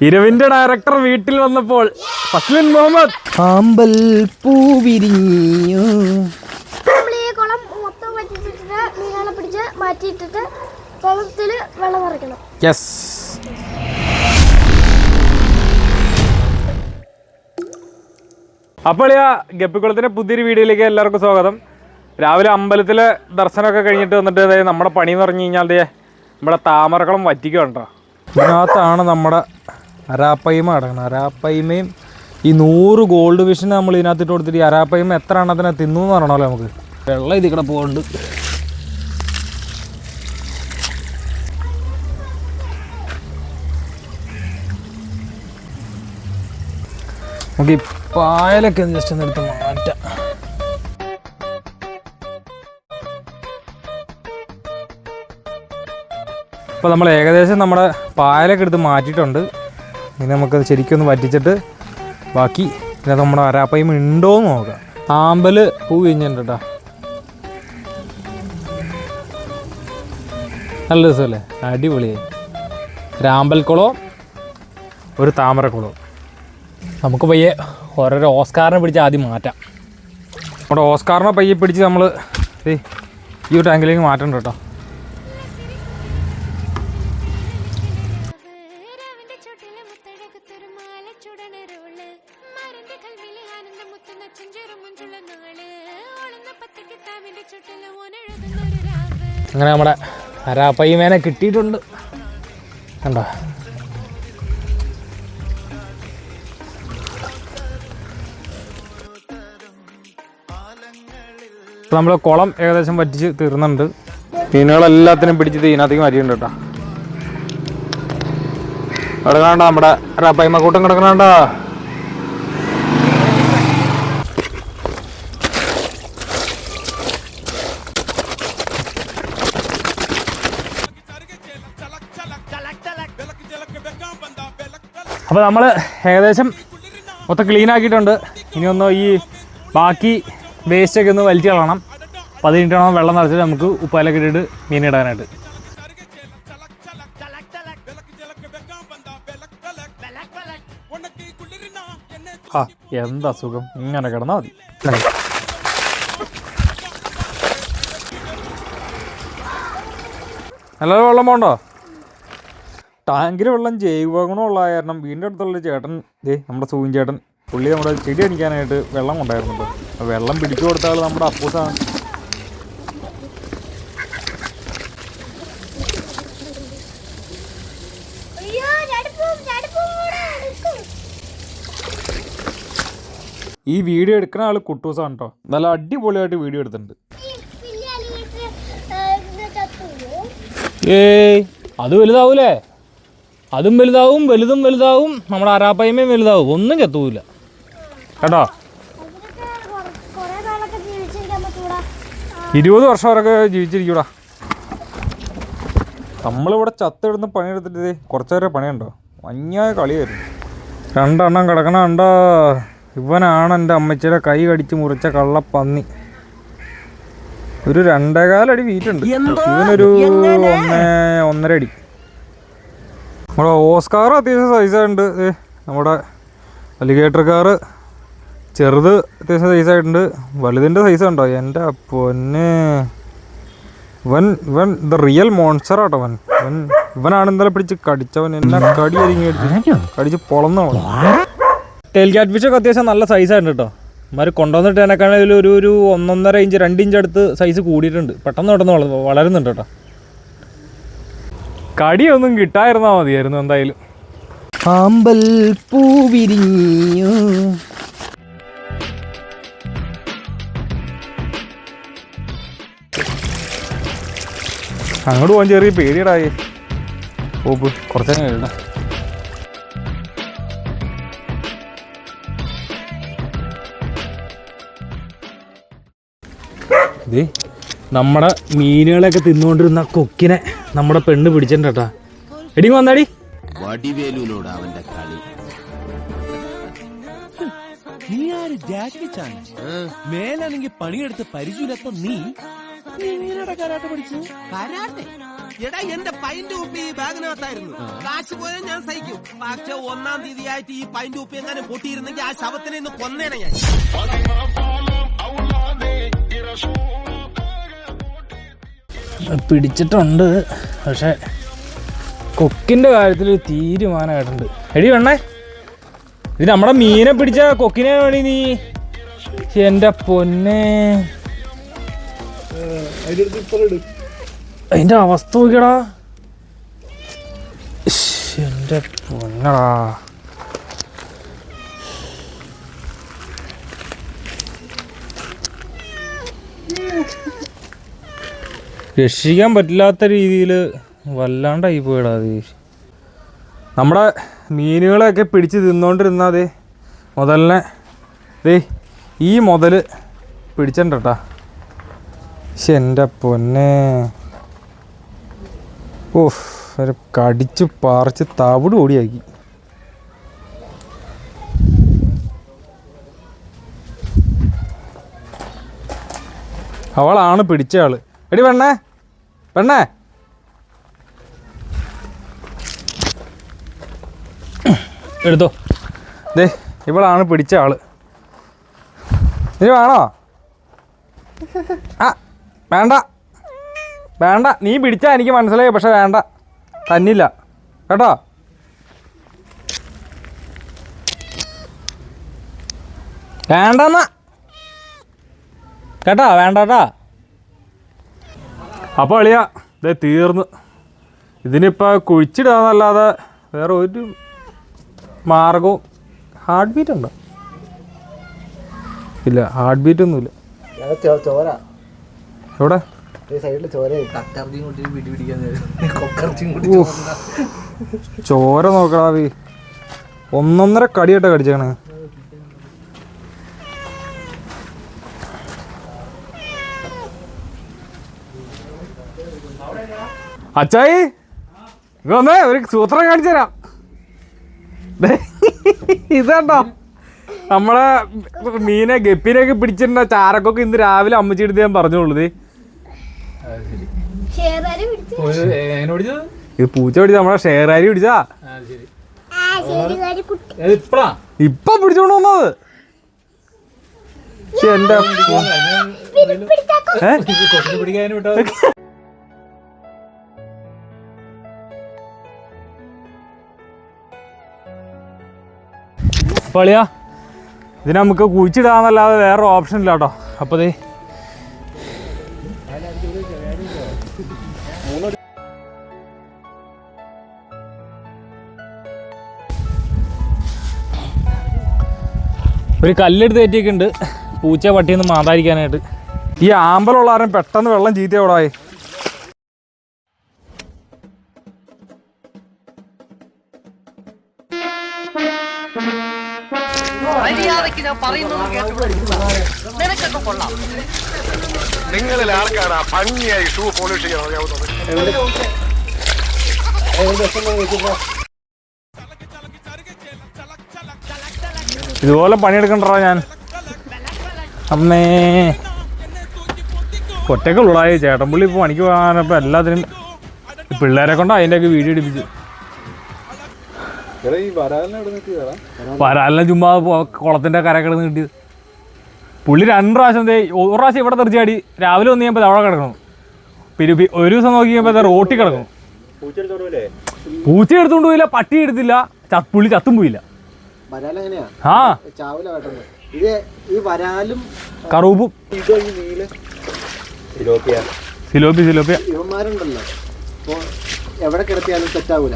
ഇരവിന്റെ director വീട്ടിൽ വന്നപ്പോൾ ഫസ്ലിൻ മുഹമ്മദ്. ആമ്പൽ പൂ വിരിഞ്ഞു യെസ് അപ്പോൾ ആ ഗപ്പിക്കുളത്തിന്റെ പുതിയൊരു വീഡിയോയിലേക്ക് എല്ലാവർക്കും സ്വാഗതം. രാവിലെ അമ്പലത്തിലെ ദർശനമൊക്കെ കഴിഞ്ഞിട്ട് വന്നിട്ട് ദേ നമ്മുടെ പണി എന്ന് പറഞ്ഞു കഴിഞ്ഞാൽ ദേ നമ്മുടെ താമരക്കുളം വറ്റിക്കുണ്ടോ ഇതിനകത്താണ് നമ്മുടെ അരാപ്പയ്മ അടങ്ങണം അരാപ്പയ്മയും ഈ നൂറ് ഗോൾഡ് വിഷൻ നമ്മൾ ഇതിനകത്ത് ഇട്ട് കൊടുത്തിട്ട് ഈ അരാപ്പയ്മ എത്ര എണ്ണത്തിനെ തിന്നു എന്ന് പറയണമല്ലോ നമുക്ക്. വെള്ളം ഇതിൽ കൂടെ പോകുന്നുണ്ട് നമുക്ക് ഈ പായലൊക്കെ ജസ്റ്റ് ഒന്ന് എടുത്ത് മാറ്റാം. ഇപ്പോൾ നമ്മൾ ഏകദേശം നമ്മുടെ പായലൊക്കെ എടുത്ത് മാറ്റിയിട്ടുണ്ട്. ഇനി നമുക്കത് ശരിക്കും ഒന്ന് വറ്റിച്ചിട്ട് ബാക്കി പിന്നെ നമ്മുടെ അരാപ്പയും ഉണ്ടോ എന്ന് നോക്കാം. ആമ്പൽ പൂ കഴിഞ്ഞിട്ടുണ്ട് കേട്ടോ നല്ല രസമല്ലേ? അടിപൊളിയായി ഒരാമ്പൽക്കുളവും ഒരു താമരക്കുളവും നമുക്ക് പയ്യെ ഓരോരോ ഓസ്കാറിനെ പിടിച്ച് ആദ്യം മാറ്റാം. നമ്മുടെ ഓസ്കാറിനെ പയ്യെ പിടിച്ച് നമ്മൾ ഈ ഒരു ടാങ്കിലേക്ക് മാറ്റണ്ട? കേട്ടോ അങ്ങനെ നമ്മുടെ അരാപ്പയ്യമേനെ കിട്ടിയിട്ടുണ്ട്. കണ്ടോ? നമ്മൾ കുളം ഏകദേശം വറ്റിച്ച് തീർന്നുണ്ട് മീനുകളെല്ലാത്തിനും പിടിച്ച് ഇതിനകത്തേക്ക് മാറ്റിയിട്ടുണ്ട് കേട്ടോ. അവിടെ കാണണ്ട നമ്മുടെ അരാപ്പയ്യമ്മ കൂട്ടം കിടക്കണണ്ട? അപ്പോൾ നമ്മൾ ഏകദേശം മൊത്തം ക്ലീൻ ആക്കിയിട്ടുണ്ട്. ഇനി ഒന്ന് ഈ ബാക്കി വേസ്റ്റൊക്കെ ഒന്ന് വലിച്ചു കളയണം. കഴിഞ്ഞിട്ടാണ് വെള്ളം നിറച്ചിട്ട് നമുക്ക് ഉപ്പാലൊക്കെ ഇട്ടിട്ട് മീനിടാനായിട്ട് ആ എന്താ സുഖം? ഇങ്ങനെ കിടന്നാൽ മതി. നല്ല വെള്ളം പോണ്ടോ? ടാങ്കിൽ വെള്ളം ജൈവ ഗുണമുള്ള കാരണം വീടിന്റെ അടുത്തുള്ള ചേട്ടൻ ദേ നമ്മുടെ സൂവിൻ ചേട്ടൻ പുള്ളി നമ്മുടെ ചെടി അടിക്കാനായിട്ട് വെള്ളം കൊണ്ടായിരുന്നുണ്ട് വെള്ളം പിടിച്ചു കൊടുത്ത ആൾ നമ്മുടെ അപ്പൂസാണ് ഈ വീഡിയോ എടുക്കുന്ന ആൾ കുട്ടൂസാണ് കേട്ടോ നല്ല അടിപൊളിയായിട്ട് വീഡിയോ എടുത്തിട്ടുണ്ട്? ഏയ് അത് വലുതാവൂലേ? അതും വലുതാവും വലുതും വലുതാവും നമ്മുടെ അരാപ്പയ്മയും വലുതാവും. ഒന്നും ചത്തുപോയില്ല കേട്ടോ? ഇരുപത് വർഷം വരെയൊക്കെ ജീവിച്ചിരിക്കൂടാ. നമ്മളിവിടെ ചത്തെടുന്ന് പണിയെടുത്തിട്ട് കുറച്ചു നേരം പണിയുണ്ടോ? മഞ്ഞായ കളിയായിരുന്നു. രണ്ടെണ്ണം കിടക്കണ കണ്ടോ ഇവനാണ് എന്റെ അമ്മച്ചിയുടെ കൈ കടിച്ച് മുറിച്ച പന്നി ഒരു രണ്ടേകാലടി വീറ്റുണ്ട് ഇവനൊരു ഒന്നേ ഒന്നര അടി നമ്മുടെ ഓസ്കാർ അത്യാവശ്യം സൈസായിട്ടുണ്ട് ഏ നമ്മുടെ അലിഗേറ്റർ കാറ് ചെറുത് അത്യാവശ്യം സൈസായിട്ടുണ്ട് വലുതിന്റെ സൈസ് ഉണ്ടോ? എന്റെ പൊന്നെ. വൻ വൻ ദ റിയൽ മോൺസ്റ്റർ ആട്ടോ വൻ വൻ ഇവനാണ് ഇന്നലെ പിടിച്ച് കടിച്ചവൻ. എന്നെ കടി അരിങ്ങി അടിച്ച് കടിച്ച് പൊളന്നോ. ടെലികാറ്റ് ഫിഷൊക്കെ അത്യാവശ്യം നല്ല സൈസായിട്ടുണ്ട് കേട്ടോ ഇമാര് കൊണ്ടുവന്നിട്ട് എന്നെക്കാണെങ്കിൽ ഒരു ഒരു ഒന്നൊന്നര ഇഞ്ച് രണ്ട് ഇഞ്ച് അടുത്ത് സൈസ് കൂടിയിട്ടുണ്ട്. പെട്ടെന്ന് പെട്ടെന്ന് വളരുന്നുണ്ട് കേട്ടോ കടിയൊന്നും കിട്ടായിരുന്നാ മതിയായിരുന്നു എന്തായാലും. ആമ്പൽ പൂ വിരിഞ്ഞു. അങ്ങോട്ട് പോകാൻ ചെറിയ പേടിയടായി. ഓപ്പ് കഴിയണ്ട ഇത് നമ്മുടെ മീനുകളെയൊക്കെ തിന്നുകൊണ്ടിരുന്ന കൊക്കിനെ. നമ്മുടെ പെണ്ണ് പിടിച്ചിട്ടാ എടി വന്നാടി. വടിവേലുവിനോട് അവന്റെ കളി. നീ ആര് ജാക്കി ചാൻ? മേലാണെങ്കിൽ പണിയെടുത്ത് പരിചയമില്ലാത്ത നീ? നീ എങ്ങനെയാടാ കരാട്ടെ പഠിച്ചു കരാട്ടെ? എടാ എന്റെ പൈന്റ് ഉപ്പി ഈ ബാഗിനകത്തായിരുന്നു. കാശ് പോയാൽ ഞാൻ സഹിക്കും. പക്ഷെ ഒന്നാം തീയതി ആയിട്ട് ഈ പൈന്റ് ഉപ്പി എങ്ങനെ പൊട്ടിയിരുന്നെങ്കിൽ ആ ശവത്തിനെ ഇന്ന് കൊന്നേനെ ഞാൻ. പിടിച്ചിട്ടുണ്ട്. പക്ഷേ കൊക്കിന്റെ കാര്യത്തിൽ തീരുമാനമായിട്ടുണ്ട്. എടി വേണേ ഇത് നമ്മുടെ മീനെ പിടിച്ച കൊക്കിനെ വേണി നീ. എന്റെ പൊന്നെ. അതിന്റെ അവസ്ഥ നോക്കിയടാ. എന്റെ പൊന്നടാ. രക്ഷിക്കാൻ പറ്റില്ലാത്ത രീതിയിൽ വല്ലാണ്ടായി പോയടാ നമ്മുടെ മീനുകളെയൊക്കെ പിടിച്ച് തിന്നോണ്ടിരുന്നാൽ അതെ മുതലിനെ ദേ ഈ മുതൽ പിടിച്ചിട്ടാ പക്ഷെ എന്റെ പൊന്നെ. ഓഫ് ഒരു കടിച്ച് പറിച്ച് തവിട് ഓടിയാക്കി അവളാണ് പിടിച്ച ആൾ എടി പെണ്ണേ. പെണ്ണേ. എടുത്തോ. ദേ ഇവളാണ് പിടിച്ച ആൾ. നീ വേണോ? ആ വേണ്ട. വേണ്ട. നീ പിടിച്ചാ എനിക്ക് മനസ്സിലായി പക്ഷെ വേണ്ട. തന്നില്ല. കേട്ടോ? വേണ്ടെന്നാ. കേട്ടോ? വേണ്ട വേണ്ടാട്ടാ അപ്പോൾ അളിയ ഇതേ തീർന്ന്. ഇതിനിപ്പോൾ കുഴിച്ചിടാന്നല്ലാതെ വേറെ ഒരു മാർഗവും ഹാർട്ട് ബീറ്റ് ഉണ്ടോ. ഇല്ല ഹാർട്ട് ബീറ്റ് ഒന്നുമില്ല. ചോര. എവിടെ? ചോര നോക്കടാ ഒന്നൊന്നര കടിയായിട്ടാണ് പിടിക്കാൻ കൊക്കർച്ചിയും കൂട്ടി ചോര നോക്കടാ വീ ഒന്നൊന്നര കടിയായിട്ടാ കടിച്ചേക്കണേ അച്ചായി ഇതൊന്ന് ഒരു സൂത്രം കാണിച്ചു തരാം. ഇതാണ്ടോ. നമ്മളെ മീനെ ഗപ്പിനെയൊക്കെ പിടിച്ചിട്ടുണ്ട ചാരക്കൊക്കെ ഇന്ന് രാവിലെ അമ്മച്ചിടുത്ത് ഞാൻ പറഞ്ഞോളൂ ഇത് പൂച്ച പിടിച്ച നമ്മളെ ഷെയറാരി പിടിച്ചാ? ആ ശരി. കുട്ടി. ഇപ്പൊ പിടിച്ചോണ്ട് വന്നത്? ഏഹ് എന്റെ ഏ? പളിയാ? ഇതിന് നമുക്ക് കുഴിച്ചിടാന്നല്ലാതെ വേറെ ഓപ്ഷൻ ഇല്ല കേട്ടോ. അപ്പൊ ദേ. ഒരു കല്ലെടുത്ത് കയറ്റിയൊക്കെ ഉണ്ട് പൂച്ച പട്ടിയൊന്ന് മാതാരിക്കാനായിട്ട്. ഈ ആമ്പലുള്ള ആരും പെട്ടെന്ന് വെള്ളം ചീത്തയോടായി മര്യാദയ്ക്ക് ഞാൻ പറയുന്നത് കേട്ടു. നിനക്കൊക്കെ കൊള്ളാം. നിങ്ങളിൽ ആർക്കാണ് ഭംഗിയായി ഷൂ പോളിഷ് ചെയ്യാൻ അറിയാവുന്നത്? ഇതുപോലെ പണിയെടുക്കണ്ടോ ഞാൻ. അമ്മേ. ഒറ്റക്കുള്ളതായി ചേട്ടൻപുള്ളി ഇപ്പോൾ പണിക്ക് പോകാനപ്പോൾ എല്ലാത്തിനും പിള്ളേരെ കൊണ്ട് അതിന്റെയൊക്കെ വീഡിയോ എടുപ്പിച്ചു വരാലിനെ ചുമ്മാ കുളത്തിന്റെ കുളത്തിന്റെ കര കിടന്ന് കിട്ടിയത്. പുള്ളി രണ്ട് പ്രാവശ്യം ദേ ഒരു പ്രാവശ്യം ഇവിടെ തെറിച്ചാടി രാവിലെ വന്ന് കഴിയുമ്പോൾ അവിടെ കിടക്കണം പിന്നെ ഒരു ദിവസം നോക്കി കഴിയുമ്പോൾ റോട്ടി കിടക്കണം പൂച്ച എടുത്തോണ്ട് പോയില്ല പട്ടി എടുത്തില്ല പുള്ളി ചത്തും പോയില്ല. ആ. ചാവല വേട്ടത് ഇത് ഈ വരാലും കറൂപ്പും. ഈ നീൽ. സിലോപ്പി സിലോപ്പി ഇവന്മാരുണ്ടല്ലോ. എവിടെ കിടത്തിയാലും സെറ്റ് ആവൂല.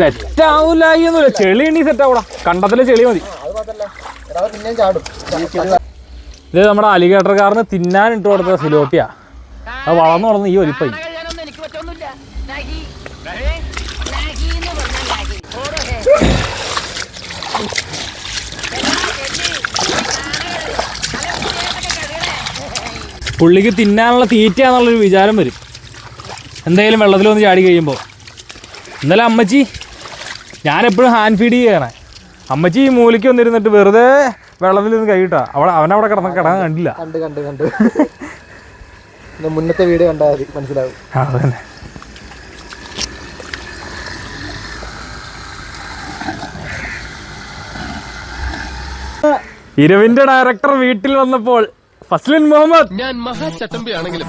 സെറ്റ് ആവൂല ഒന്നുമില്ല ചെളി എണ്ണി സെറ്റ് ആവൂടാ കണ്ടത്തിലെ ചെളി മതി. ഇത് നമ്മുടെ അലിഗേറ്റർക്കാരന് തിന്നാൻ ഇട്ട് കൊടുത്ത സിലോപ്പിയ അത് വളർന്നു വളർന്ന് ഈ ഒലിപ്പായി പുള്ളിക്ക് തിന്നാനുള്ള തീറ്റ എന്നുള്ളൊരു വിചാരം വരും. എന്തെങ്കിലും വെള്ളത്തിൽ വന്ന് ചാടി കഴിയുമ്പോൾ ഇന്നലെ അമ്മച്ചി ഞാനെപ്പോഴും ഹാൻഡ് ഫീഡ് ചെയ്യണേ. അമ്മച്ചി ഈ മൂലയ്ക്ക് വന്നിരുന്നിട്ട് വെറുതെ വെള്ളത്തിൽ നിന്ന് കൈയിട്ടാ. അവൾ അവനവിടെ കിടന്ന കിടക്കാൻ കണ്ടില്ല. കണ്ട് കണ്ട് കണ്ട്. മുന്നത്തെ വീഡിയോ കണ്ടാൽ മതി മനസ്സിലാവും. അതന്നെ. ഇരവിന്റെ ഡയറക്ടർ വീട്ടിൽ വന്നപ്പോൾ ഫസ്ലിൻ മുഹമ്മദ്. ഞാൻ മഹാചട്ടമ്പിയാണെങ്കിലും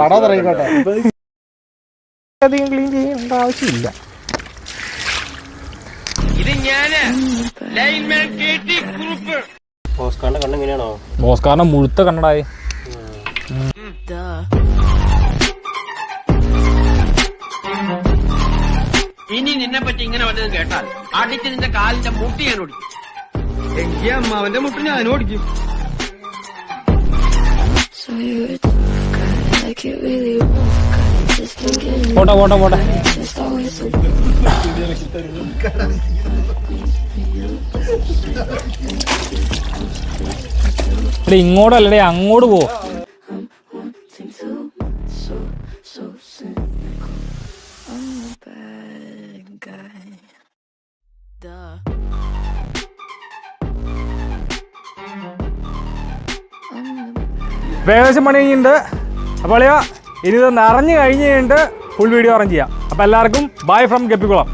പടം തുടങ്ങിക്കോട്ടെ. അധികം ക്ലീൻ ചെയ്യേണ്ട ആവശ്യമില്ല. ഓസ്കാറിന്റെ മുഴുത്ത കണ്ണടായി. ഇനി നിന്നെ പറ്റി ഇങ്ങനെ വല്ലതും കേട്ടാൽ അടിച്ച് നിന്റെ കാലിന്റെ മുട്ടി ഞാൻ ഓടിക്കും. പോട്ടെ പോട്ടെ പോട്ടെ. എടേ ഇങ്ങോട്ടല്ലേ അങ്ങോട്ട് പോ. വേഗം പണി കഴിഞ്ഞിട്ടുണ്ട്. അപ്പോൾ അളിയാ ഇനി ഇത് നിറഞ്ഞു കഴിഞ്ഞ് കഴിഞ്ഞിട്ട് ഫുൾ വീഡിയോ അറേഞ്ച് ചെയ്യാം. അപ്പോൾ എല്ലാവർക്കും ബൈ ഫ്രം ഗപ്പിക്കുളം.